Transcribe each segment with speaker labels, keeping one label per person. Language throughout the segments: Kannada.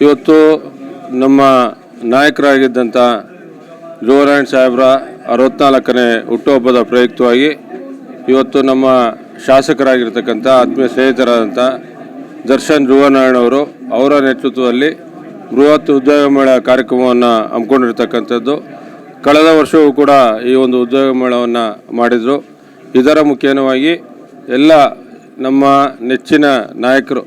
Speaker 1: ಇವತ್ತು ನಮ್ಮ ನಾಯಕರಾಗಿದ್ದಂಥ ಜೋರಾಯಣ್ ಸಾಹೇಬ್ರ ಅರವತ್ನಾಲ್ಕನೇ ಹುಟ್ಟುಹಬ್ಬದ ಪ್ರಯುಕ್ತವಾಗಿ ಇವತ್ತು ನಮ್ಮ ಶಾಸಕರಾಗಿರ್ತಕ್ಕಂಥ ಆತ್ಮೀಯ ಸ್ನೇಹಿತರಾದಂಥ ದರ್ಶನ್ ಧ್ರುವನಾರಾಯಣವರು ಅವರ ನೇತೃತ್ವದಲ್ಲಿ ಬೃಹತ್ ಉದ್ಯೋಗ ಮೇಳ ಕಾರ್ಯಕ್ರಮವನ್ನು ಹಮ್ಮಿಕೊಂಡಿರ್ತಕ್ಕಂಥದ್ದು. ಕಳೆದ ವರ್ಷವೂ ಕೂಡ ಈ ಒಂದು ಉದ್ಯೋಗ ಮೇಳವನ್ನು ಮಾಡಿದರು. ಇದರ ಮುಖೇನವಾಗಿ ಎಲ್ಲ ನಮ್ಮ ನೆಚ್ಚಿನ ನಾಯಕರು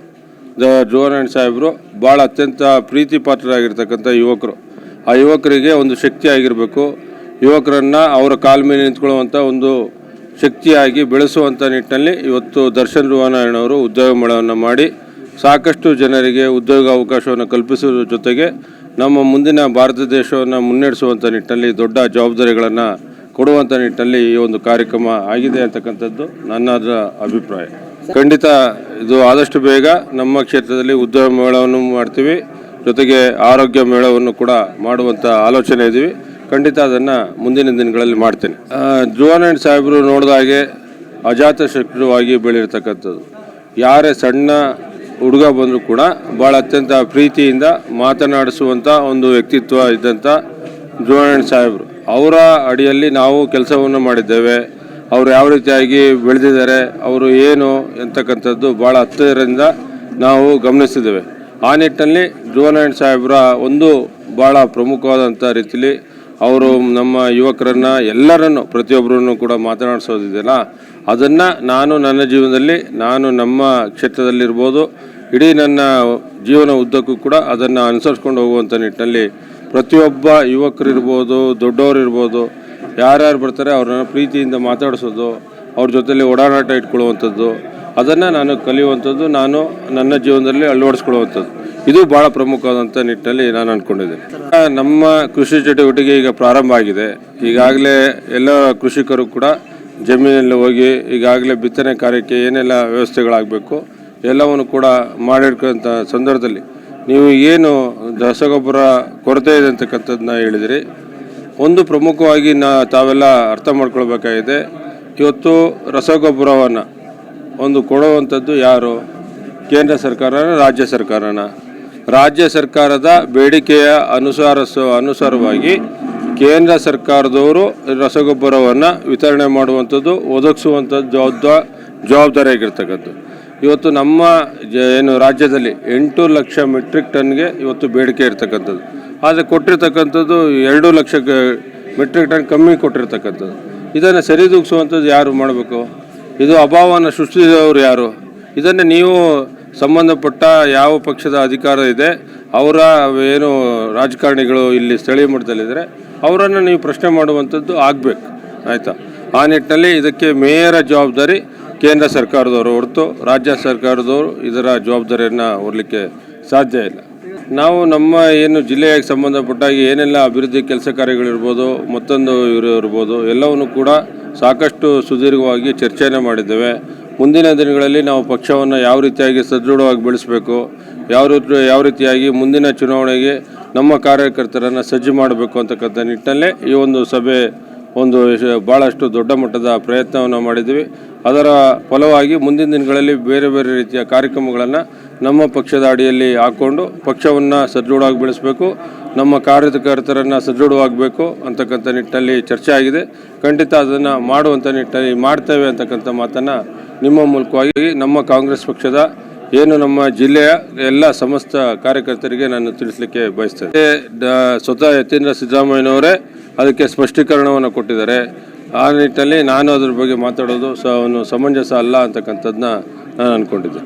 Speaker 1: ಜೋರಾಯಣ್ ಸಾಹೇಬರು ಭಾಳ ಅತ್ಯಂತ ಪ್ರೀತಿ ಪಾತ್ರರಾಗಿರ್ತಕ್ಕಂಥ ಯುವಕರು. ಆ ಯುವಕರಿಗೆ ಒಂದು ಶಕ್ತಿ ಆಗಿರಬೇಕು. ಯುವಕರನ್ನು ಅವರ ಕಾಲ ಮೇಲೆ ನಿಂತ್ಕೊಳ್ಳುವಂಥ ಒಂದು ಶಕ್ತಿಯಾಗಿ ಬೆಳೆಸುವಂಥ ನಿಟ್ಟಿನಲ್ಲಿ ಇವತ್ತು ದರ್ಶನ್ ರುವಾನಾಯಣವರು ಉದ್ಯೋಗ ಮೇಳವನ್ನು ಮಾಡಿ ಸಾಕಷ್ಟು ಜನರಿಗೆ ಉದ್ಯೋಗ ಅವಕಾಶವನ್ನು ಕಲ್ಪಿಸುವುದರ ಜೊತೆಗೆ ನಮ್ಮ ಮುಂದಿನ ಭಾರತ ದೇಶವನ್ನು ಮುನ್ನಡೆಸುವಂಥ ನಿಟ್ಟಿನಲ್ಲಿ ದೊಡ್ಡ ಜವಾಬ್ದಾರಿಗಳನ್ನು ಕೊಡುವಂಥ ನಿಟ್ಟಿನಲ್ಲಿ ಈ ಒಂದು ಕಾರ್ಯಕ್ರಮ ಆಗಿದೆ ಅಂತಕ್ಕಂಥದ್ದು ನನ್ನ ಅಭಿಪ್ರಾಯ. ಖಂಡಿತ ಇದು ಆದಷ್ಟು ಬೇಗ ನಮ್ಮ ಕ್ಷೇತ್ರದಲ್ಲಿ ಉದ್ಯೋಗ ಮೇಳವನ್ನು ಮಾಡ್ತೀವಿ. ಜೊತೆಗೆ ಆರೋಗ್ಯ ಮೇಳವನ್ನು ಕೂಡ ಮಾಡುವಂಥ ಆಲೋಚನೆ ಇದ್ದೀವಿ ಖಂಡಿತ ಅದನ್ನು ಮುಂದಿನ ದಿನಗಳಲ್ಲಿ ಮಾಡ್ತೇನೆ. ಜುವಾನಂಡ್ ಸಾಹೇಬರು ನೋಡಿದ ಹಾಗೆ ಅಜಾತ ಶತ್ರುವಾಗಿ ಬೆಳೆಯಿರ್ತಕ್ಕಂಥದ್ದು ಯಾರೇ ಸಣ್ಣ ಹುಡುಗ ಬಂದರೂ ಕೂಡ ಭಾಳ ಅತ್ಯಂತ ಪ್ರೀತಿಯಿಂದ ಮಾತನಾಡಿಸುವಂಥ ಒಂದು ವ್ಯಕ್ತಿತ್ವ ಇದ್ದಂಥ ಜುವಾನಂಡ್ ಸಾಹೇಬರು. ಅವರ ಅಡಿಯಲ್ಲಿ ನಾವು ಕೆಲಸವನ್ನು ಮಾಡಿದ್ದೇವೆ. ಅವರು ಯಾವ ರೀತಿಯಾಗಿ ಬೆಳೆದಿದ್ದಾರೆ, ಅವರು ಏನು ಎಂತಕ್ಕಂಥದ್ದು ಭಾಳ ಹತ್ತಿರದಿಂದ ನಾವು ಗಮನಿಸಿದ್ದೇವೆ. ಆ ನಿಟ್ಟಿನಲ್ಲಿ ಧ್ರುವನಾರಾಯಣ ಸಾಹೇಬ್ರ ಒಂದು ಭಾಳ ಪ್ರಮುಖವಾದಂಥ ರೀತಿಯಲ್ಲಿ ಅವರು ನಮ್ಮ ಯುವಕರನ್ನು ಎಲ್ಲರನ್ನು, ಪ್ರತಿಯೊಬ್ಬರನ್ನು ಕೂಡ ಮಾತನಾಡಿಸೋದಿದೆಯಲ್ಲ, ಅದನ್ನು ನಾನು ನನ್ನ ಜೀವನದಲ್ಲಿ, ನಾನು ನಮ್ಮ ಕ್ಷೇತ್ರದಲ್ಲಿರ್ಬೋದು, ಇಡೀ ನನ್ನ ಜೀವನ ಉದ್ದಕ್ಕೂ ಕೂಡ ಅದನ್ನು ಅನುಸರಿಸ್ಕೊಂಡು ಹೋಗುವಂಥ ನಿಟ್ಟಿನಲ್ಲಿ ಪ್ರತಿಯೊಬ್ಬ ಯುವಕರಿರ್ಬೋದು, ದೊಡ್ಡವರಿರ್ಬೋದು ಯಾರ್ಯಾರು ಬರ್ತಾರೆ ಅವ್ರನ್ನ ಪ್ರೀತಿಯಿಂದ ಮಾತಾಡಿಸೋದು, ಅವ್ರ ಜೊತೆಲಿ ಓಡಾಟ ಇಟ್ಕೊಳ್ಳುವಂಥದ್ದು, ಅದನ್ನು ನಾನು ಕಲಿಯುವಂಥದ್ದು, ನಾನು ನನ್ನ ಜೀವನದಲ್ಲಿ ಅಳವಡಿಸ್ಕೊಳ್ಳುವಂಥದ್ದು. ಇದು ಭಾಳ ಪ್ರಮುಖವಾದಂಥ ನಿಟ್ಟಿನಲ್ಲಿ ನಾನು ಅಂದ್ಕೊಂಡಿದ್ದೀನಿ ನಮ್ಮ ಕೃಷಿ ಚಟುವಟಿಕೆ ಈಗ ಪ್ರಾರಂಭ ಆಗಿದೆ. ಈಗಾಗಲೇ ಎಲ್ಲ ಕೃಷಿಕರು ಕೂಡ ಜಮೀನಲ್ಲಿ ಹೋಗಿ ಈಗಾಗಲೇ ಬಿತ್ತನೆ ಕಾರ್ಯಕ್ಕೆ ಏನೆಲ್ಲ ವ್ಯವಸ್ಥೆಗಳಾಗಬೇಕು, ಎಲ್ಲವನ್ನು ಕೂಡ ಮಾಡಿಡ್ಕೊಂಥ ಸಂದರ್ಭದಲ್ಲಿ ನೀವು ಏನು ರಸಗೊಬ್ಬರ ಕೊರತೆ ಇದೆ ಅಂತಕ್ಕಂಥದ್ದನ್ನ ಹೇಳಿದಿರಿ. ಒಂದು ಪ್ರಮುಖವಾಗಿ ನಾ ತಾವೆಲ್ಲ ಅರ್ಥ ಮಾಡ್ಕೊಳ್ಬೇಕಾಗಿದೆ. ಇವತ್ತು ರಸಗೊಬ್ಬರವನ್ನು ಒಂದು ಕೊಡುವಂಥದ್ದು ಯಾರು? ಕೇಂದ್ರ ಸರ್ಕಾರನ, ರಾಜ್ಯ ಸರ್ಕಾರನ? ರಾಜ್ಯ ಸರ್ಕಾರದ ಬೇಡಿಕೆಯ ಅನುಸಾರ ಅನುಸಾರವಾಗಿ ಕೇಂದ್ರ ಸರ್ಕಾರದವರು ರಸಗೊಬ್ಬರವನ್ನು ವಿತರಣೆ ಮಾಡುವಂಥದ್ದು, ಒದಗಿಸುವಂಥದ್ದು ಜವಾಬ್ದಾರ ಆಗಿರ್ತಕ್ಕಂಥದ್ದು ಇವತ್ತು ನಮ್ಮ ಏನು ರಾಜ್ಯದಲ್ಲಿ ಎಂಟು ಲಕ್ಷ ಮೆಟ್ರಿಕ್ ಟನ್ಗೆ ಇವತ್ತು ಬೇಡಿಕೆ ಇರ್ತಕ್ಕಂಥದ್ದು. ಆದರೆ ಕೊಟ್ಟಿರ್ತಕ್ಕಂಥದ್ದು ಎರಡು ಲಕ್ಷ ಮೆಟ್ರಿಕ್ ಟನ್ ಕಮ್ಮಿ ಕೊಟ್ಟಿರ್ತಕ್ಕಂಥದ್ದು. ಇದನ್ನು ಸರಿದೂಗಿಸುವಂಥದ್ದು ಯಾರು ಮಾಡಬೇಕು? ಇದು ಅಭಾವವನ್ನು ಸೃಷ್ಟಿಸಿದವರು ಯಾರು? ಇದನ್ನು ನೀವು ಸಂಬಂಧಪಟ್ಟ ಯಾವ ಪಕ್ಷದ ಅಧಿಕಾರ ಇದೆ, ಅವರ ಏನು ರಾಜಕಾರಣಿಗಳು ಇಲ್ಲಿ ಸ್ಥಳೀಯ ಮಟ್ಟದಲ್ಲಿದ್ದರೆ, ಅವರನ್ನು ನೀವು ಪ್ರಶ್ನೆ ಮಾಡುವಂಥದ್ದು ಆಗಬೇಕು. ಆಯಿತಾ? ಆ ನಿಟ್ಟಿನಲ್ಲಿ ಇದಕ್ಕೆ ಮೇಯರ ಜವಾಬ್ದಾರಿ ಕೇಂದ್ರ ಸರ್ಕಾರದವರು ಹೊರತು ರಾಜ್ಯ ಸರ್ಕಾರದವರು ಇದರ ಜವಾಬ್ದಾರಿಯನ್ನು ಹೊರಲಿಕ್ಕೆ ಸಾಧ್ಯ ಇಲ್ಲ. ನಾವು ನಮ್ಮ ಏನು ಜಿಲ್ಲೆಗೆ ಸಂಬಂಧಪಟ್ಟಾಗಿ ಏನೆಲ್ಲ ಅಭಿವೃದ್ಧಿ ಕೆಲಸ ಕಾರ್ಯಗಳಿರ್ಬೋದು, ಮತ್ತೊಂದು ಇವರು ಇರ್ಬೋದು, ಎಲ್ಲವನ್ನು ಕೂಡ ಸಾಕಷ್ಟು ಸುದೀರ್ಘವಾಗಿ ಚರ್ಚೆಯನ್ನು ಮಾಡಿದ್ದೇವೆ. ಮುಂದಿನ ದಿನಗಳಲ್ಲಿ ನಾವು ಪಕ್ಷವನ್ನು ಯಾವ ರೀತಿಯಾಗಿ ಸದೃಢವಾಗಿ ಬೆಳೆಸಬೇಕು, ಯಾವ ರೀತಿ, ಯಾವ ರೀತಿಯಾಗಿ ಮುಂದಿನ ಚುನಾವಣೆಗೆ ನಮ್ಮ ಕಾರ್ಯಕರ್ತರನ್ನು ಸಜ್ಜು ಮಾಡಬೇಕು ಅಂತಕ್ಕಂಥ ನಿಟ್ಟಿನಲ್ಲೇ ಈ ಒಂದು ಸಭೆ ಒಂದು ಭಾಳಷ್ಟು ದೊಡ್ಡ ಮಟ್ಟದ ಪ್ರಯತ್ನವನ್ನು ಮಾಡಿದ್ವಿ. ಅದರ ಫಲವಾಗಿ ಮುಂದಿನ ದಿನಗಳಲ್ಲಿ ಬೇರೆ ಬೇರೆ ರೀತಿಯ ಕಾರ್ಯಕ್ರಮಗಳನ್ನು ನಮ್ಮ ಪಕ್ಷದ ಅಡಿಯಲ್ಲಿ ಹಾಕ್ಕೊಂಡು ಪಕ್ಷವನ್ನು ಸದೃಢವಾಗಿ ಬೆಳೆಸಬೇಕು, ನಮ್ಮ ಕಾರ್ಯಕರ್ತರನ್ನು ಸದೃಢವಾಗಬೇಕು ಅಂತಕ್ಕಂಥ ನಿಟ್ಟಿನಲ್ಲಿ ಚರ್ಚೆ ಆಗಿದೆ. ಖಂಡಿತ ಅದನ್ನು ಮಾಡುವಂಥ ನಿಟ್ಟಿನಲ್ಲಿ ಮಾಡ್ತೇವೆ ಅಂತಕ್ಕಂಥ ಮಾತನ್ನು ನಿಮ್ಮ ಮೂಲಕವಾಗಿ ನಮ್ಮ ಕಾಂಗ್ರೆಸ್ ಪಕ್ಷದ ಏನು ನಮ್ಮ ಜಿಲ್ಲೆಯ ಎಲ್ಲ ಸಮಸ್ತ ಕಾರ್ಯಕರ್ತರಿಗೆ ನಾನು ತಿಳಿಸಲಿಕ್ಕೆ ಬಯಸ್ತೇನೆ. ಸ್ವತಃ ಯತೀಂದ್ರ ಸಿದ್ದರಾಮಯ್ಯನವರೇ ಅದಕ್ಕೆ ಸ್ಪಷ್ಟೀಕರಣವನ್ನು ಕೊಟ್ಟಿದ್ದಾರೆ. ಆ ನಿಟ್ಟಿನಲ್ಲಿ ನಾನು ಅದ್ರ ಬಗ್ಗೆ ಮಾತಾಡೋದು ಸಹ ಅವನು ಸಮಂಜಸ ಅಲ್ಲ ಅಂತಕ್ಕಂಥದ್ದನ್ನ ನಾನು ಅಂದ್ಕೊಂಡಿದ್ದೆ